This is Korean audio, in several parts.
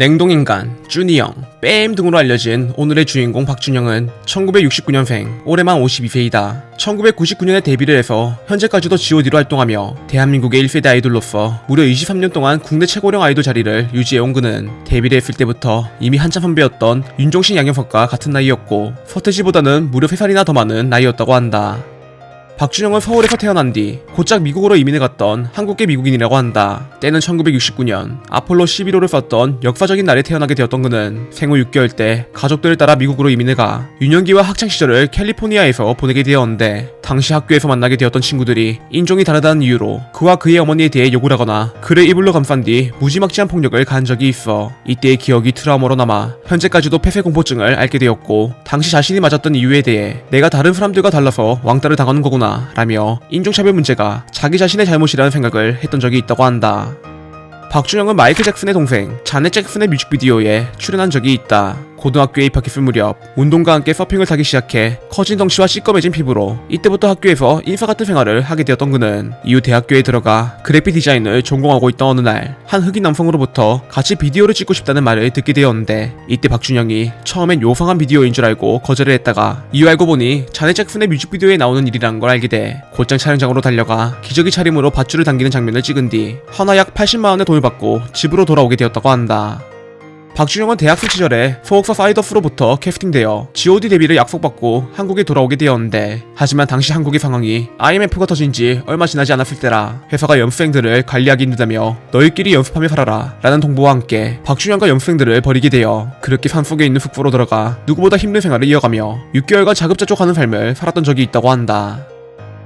냉동인간, 쭈니형, 뺨 등으로 알려진 오늘의 주인공 박준영은 1969년생, 올해만 52세이다. 1999년에 데뷔를 해서 현재까지도 G.O.D로 활동하며 대한민국의 1세대 아이돌로서 무려 23년 동안 국내 최고령 아이돌 자리를 유지해온 그는 데뷔를 했을 때부터 이미 한참 선배였던 윤종신 양현석과 같은 나이였고 서태지보다는 무려 3살이나 더 많은 나이였다고 한다. 박준영은 서울에서 태어난 뒤 곧장 미국으로 이민을 갔던 한국계 미국인이라고 한다. 때는 1969년 아폴로 11호를 쐈던 역사적인 날에 태어나게 되었던 그는 생후 6개월 때 가족들을 따라 미국으로 이민을 가 유년기와 학창 시절을 캘리포니아에서 보내게 되었는데 당시 학교에서 만나게 되었던 친구들이 인종이 다르다는 이유로 그와 그의 어머니에 대해 욕을 하거나 그를 이불로 감싼 뒤 무지막지한 폭력을 가한 적이 있어 이때의 기억이 트라우마로 남아 현재까지도 폐쇄 공포증을 앓게 되었고 당시 자신이 맞았던 이유에 대해 내가 다른 사람들과 달라서 왕따를 당하는 거구나 라며 인종차별 문제가 자기 자신의 잘못이라는 생각을 했던 적이 있다고 한다. 박준영은 마이클 잭슨의 동생 자넷 잭슨의 뮤직비디오에 출연한 적이 있다. 고등학교에 입학했을 무렵 운동과 함께 서핑을 타기 시작해 커진 덩치와 시꺼매진 피부로 이때부터 학교에서 인사 같은 생활을 하게 되었던 그는 이후 대학교에 들어가 그래픽 디자인을 전공하고 있던 어느 날 한 흑인 남성으로부터 같이 비디오를 찍고 싶다는 말을 듣게 되었는데 이때 박준영이 처음엔 요상한 비디오인 줄 알고 거절을 했다가 이후 알고 보니 자넷 잭슨의 뮤직비디오에 나오는 일이라는 걸 알게 돼 곧장 촬영장으로 달려가 기저귀 차림으로 밧줄을 당기는 장면을 찍은 뒤 하나 약 80만원의 돈을 받고 집으로 돌아오게 되었다고 한다. 박준영은 대학생 시절에 소속사 사이더스로부터 캐스팅되어 G.O.D 데뷔를 약속받고 한국에 돌아오게 되었는데 하지만 당시 한국의 상황이 IMF가 터진 지 얼마 지나지 않았을 때라 회사가 연수생들을 관리하기 힘들다며 너희끼리 연습하며 살아라 라는 통보와 함께 박준영과 연수생들을 버리게 되어 그렇게 산속에 있는 숙소로 들어가 누구보다 힘든 생활을 이어가며 6개월간 자급자족하는 삶을 살았던 적이 있다고 한다.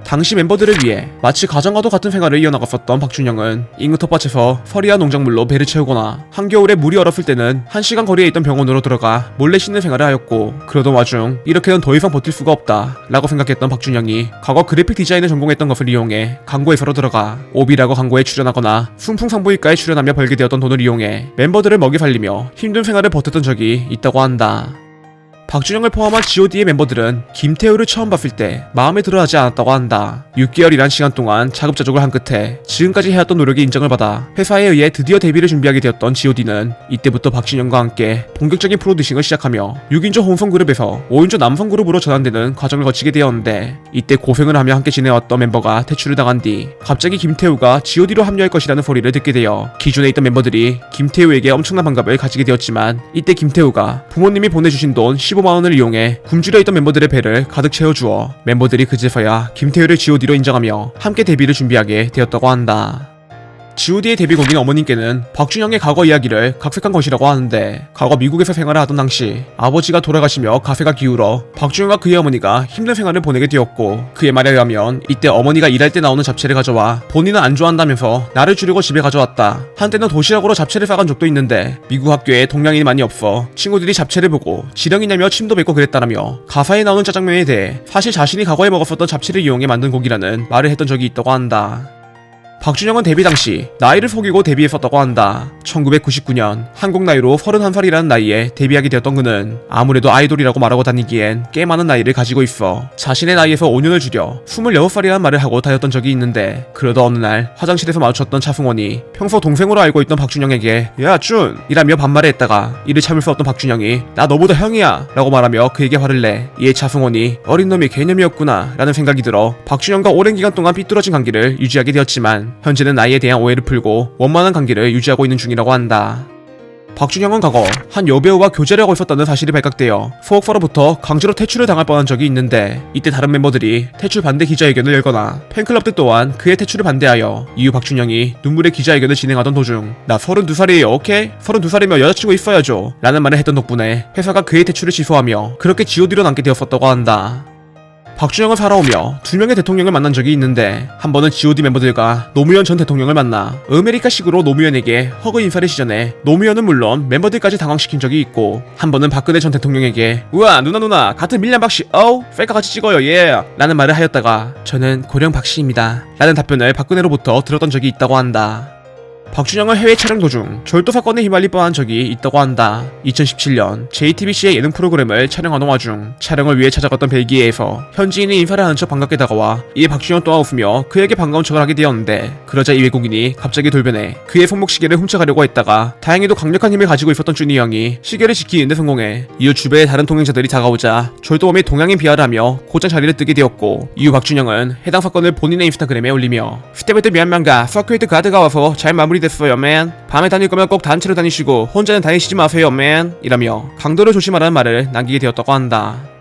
당시 멤버들을 위해 마치 가정과도 같은 생활을 이어나갔었던 박준영은 인근 텃밭에서 서리와 농작물로 배를 채우거나 한겨울에 물이 얼었을 때는 한시간 거리에 있던 병원으로 들어가 몰래 씻는 생활을 하였고 그러던 와중 이렇게는 더 이상 버틸 수가 없다 라고 생각했던 박준영이 과거 그래픽 디자인을 전공했던 것을 이용해 광고회사로 들어가 오비라고 광고에 출연하거나 순풍산부인과에 출연하며 벌게 되었던 돈을 이용해 멤버들을 먹이 살리며 힘든 생활을 버텼던 적이 있다고 한다 박준영을 포함한 G.O.D의 멤버들은 김태우를 처음 봤을 때 마음에 들어하지 않았다고 한다. 6개월이란 시간 동안 자급자족을 한 끝에 지금까지 해왔던 노력이 인정을 받아 회사에 의해 드디어 데뷔를 준비하게 되었던 G.O.D는 이때부터 박준영과 함께 본격적인 프로듀싱을 시작하며 6인조 혼성 그룹에서 5인조 남성 그룹으로 전환되는 과정을 거치게 되었는데 이때 고생을 하며 함께 지내왔던 멤버가 퇴출을 당한 뒤 갑자기 김태우가 G.O.D로 합류할 것이라는 소리를 듣게 되어 기존에 있던 멤버들이 김태우에게 엄청난 반갑을 가지게 되었지만 이때 김태우가 부모님이 보내주신 돈 15만원을 이용해 굶주려 있던 멤버들의 배를 가득 채워주어 멤버들이 그제서야 김태우를 G.O.D로 인정하며 함께 데뷔를 준비하게 되었다고 한다. G.O.D의 데뷔곡인 어머님께는 박준영의 과거 이야기를 각색한 것이라고 하는데 과거 미국에서 생활을 하던 당시 아버지가 돌아가시며 가세가 기울어 박준영과 그의 어머니가 힘든 생활을 보내게 되었고 그의 말에 의하면 이때 어머니가 일할 때 나오는 잡채를 가져와 본인은 안 좋아한다면서 나를 주려고 집에 가져왔다. 한때는 도시락으로 잡채를 싸간 적도 있는데 미국 학교에 동양인이 많이 없어 친구들이 잡채를 보고 지령이냐며 침도 뱉고 그랬다라며 가사에 나오는 짜장면에 대해 사실 자신이 과거에 먹었었던 잡채를 이용해 만든 곡이라는 말을 했던 적이 있다고 한다 박준영은 데뷔 당시 나이를 속이고 데뷔했었다고 한다. 1999년 한국 나이로 31살이라는 나이에 데뷔하게 되었던 그는 아무래도 아이돌이라고 말하고 다니기엔 꽤 많은 나이를 가지고 있어 자신의 나이에서 5년을 줄여 26살이라는 말을 하고 다녔던 적이 있는데 그러다 어느 날 화장실에서 마주쳤던 차승원이 평소 동생으로 알고 있던 박준영에게 야 준! 이라며 반말을 했다가 이를 참을 수 없던 박준영이 나 너보다 형이야! 라고 말하며 그에게 화를 내 이에 차승원이 어린 놈이 개념이었구나 라는 생각이 들어 박준영과 오랜 기간 동안 삐뚤어진 관계를 유지하게 되었지만 현재는 나이에 대한 오해를 풀고 원만한 관계를 유지하고 있는 중이라고 한다. 박준영은 과거 한 여배우와 교제를 하고 있었다는 사실이 발각되어 소속사로부터 강제로 퇴출을 당할 뻔한 적이 있는데 이때 다른 멤버들이 퇴출 반대 기자회견을 열거나 팬클럽들 또한 그의 퇴출을 반대하여 이후 박준영이 눈물의 기자회견을 진행하던 도중 나 32살이에요 오케이? 32살이면 여자친구 있어야죠 라는 말을 했던 덕분에 회사가 그의 퇴출을 취소하며 그렇게 G.O.D로 남게 되었었다고 한다. 박준영을 살아오며 두 명의 대통령을 만난 적이 있는데 한 번은 G.O.D 멤버들과 노무현 전 대통령을 만나 아메리카식으로 노무현에게 허그 인사를 시전해 노무현은 물론 멤버들까지 당황시킨 적이 있고 한 번은 박근혜 전 대통령에게 우와 누나 누나 같은 밀량 박씨 어우 셀카 같이 찍어요 예 라는 말을 하였다가 저는 고령 박씨입니다 라는 답변을 박근혜로부터 들었던 적이 있다고 한다 박준영은 해외 촬영 도중 절도 사건에 휘말릴 뻔한 적이 있다고 한다. 2017년 JTBC의 예능 프로그램을 촬영하는 와중 촬영을 위해 찾아갔던 벨기에에서 현지인이 인사를 하는 척 반갑게 다가와 이에 박준영 또한 웃으며 그에게 반가운 척을 하게 되었는데 그러자 이 외국인이 갑자기 돌변해 그의 손목 시계를 훔쳐가려고 했다가 다행히도 강력한 힘을 가지고 있었던 준이 형이 시계를 지키는데 성공해 이후 주변의 다른 동행자들이 다가오자 절도범이 동양인 비하를 하며 곧장 자리를 뜨게 되었고 이후 박준영은 해당 사건을 본인의 인스타그램에 올리며 스테베드 미얀만가 서큐이트 가드가 와서 잘 마무리 됐어요 맨 밤에 다닐 거면 꼭 단체로 다니시고 혼자는 다니시지 마세요 맨 이라며 강도를 조심하라는 말을 남기게 되었다고 한다